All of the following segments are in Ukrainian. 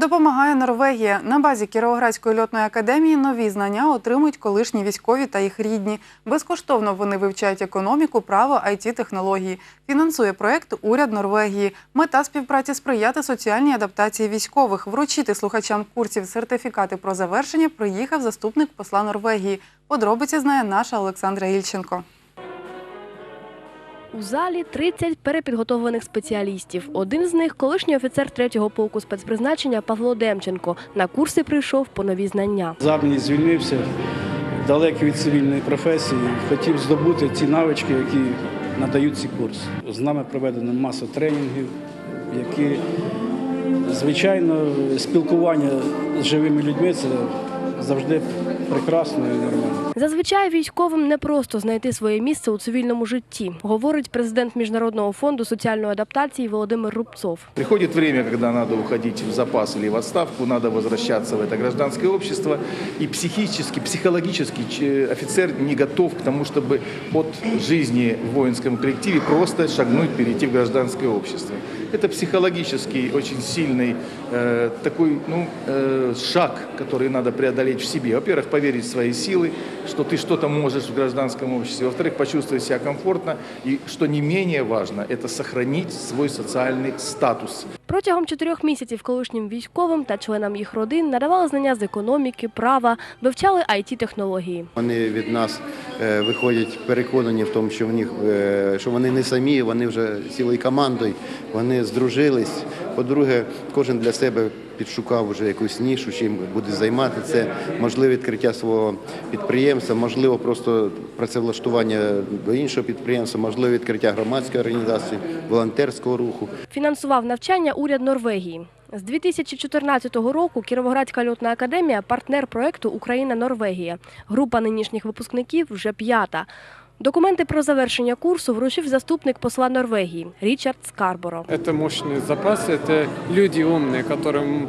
Допомагає Норвегія. На базі Кіровоградської льотної академії нові знання отримують колишні військові та їх рідні. Безкоштовно вони вивчають економіку, право, it технології. Фінансує проект уряд Норвегії. Мета співпраці сприяти соціальній адаптації військових. Вручити слухачам курсів сертифікати про завершення приїхав заступник посла Норвегії. Подробиці знає наша Олександра Ільченко. У залі 30 перепідготовлених спеціалістів. Один з них колишній офіцер 3-го полку спецпризначення Павло Демченко. На курси прийшов по нові знання. З звільнився, далекий від цивільної професії, хотів здобути ті навички, які надають ці курси. З нами проведено масу тренінгів, які, звичайно, спілкування з живими людьми це завжди прекрасно і нормально. Зазвичай військовим не просто знайти своє місце у цивільному житті, говорить президент Міжнародного фонду соціальної адаптації Володимир Рубцов. Приходит время, когда надо уходить в запас или в отставку, надо возвращаться в это гражданское общество. И психически, психологически ч- офицер не готов к тому, чтобы от жизни в воинском коллективе просто шагнуть, перейти в гражданское общество. Это психологический очень сильный э, такой ну, э, шаг, который надо преодолеть в себе. Во-первых, поверить в свои силы, что ты что-то можешь в гражданском обществе. Во-вторых, почувствовать себя комфортно. И, что не менее важно, это сохранить свой социальный статус. Протягом чотирьох місяців колишнім військовим та членам їх родин надавали знання з економіки, права, вивчали it технології. Вони від нас е, виходять переконані в тому, що в них е, що вони не самі, вони вже цілою командою, вони здружились. По-друге, кожен для себе підшукав вже якусь нішу, чим буде займати. Це можливе відкриття свого підприємства, можливо, просто працевлаштування до іншого підприємства, можливо, відкриття громадської організації, волонтерського руху. Фінансував навчання уряд Норвегії. З 2014 року Кіровоградська льотна академія партнер проекту Україна-Норвегія. Група нинішніх випускників вже п'ята. Документи про завершення курсу вручив заступник посла Норвегії Річард Скарборо. Это мощные запасы, это люди умные, которые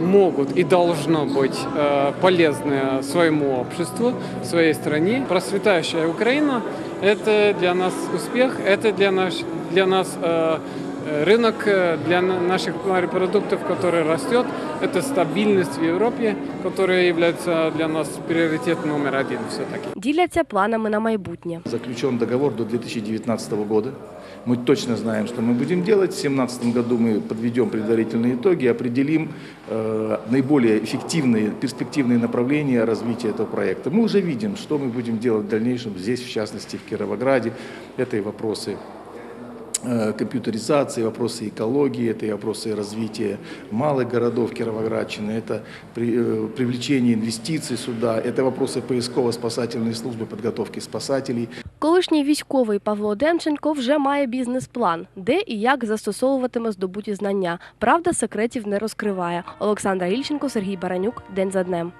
могут и должно быть э, полезны своему обществу, своей стране. Процветающая Украина – это для нас успех, это для нас, для нас э, э, рынок э, для на- наших морепродуктов, который растет. Это стабильность в Европе, которая является для нас приоритет номер один все-таки. Діляться планами на майбутнє. Заключен договор до 2019 года. Мы точно знаем, что мы будем делать. В 2017 году мы подведем предварительные итоги, определим э, наиболее эффективные, перспективные направления развития этого проекта. Мы уже видим, что мы будем делать в дальнейшем здесь, в частности, в Кировограде. Это и вопросы э, компьютеризации, вопросы экологии, это и вопросы развития малых городов Кировоградчины, это при- э, привлечение инвестиций сюда, это вопросы поисково-спасательной службы, подготовки спасателей. Колишній військовий Павло Демченко вже має бізнес-план, де і як застосовуватиме здобуті знання. Правда, секретів не розкриває. Олександра Ільченко, Сергій Баранюк. День за днем.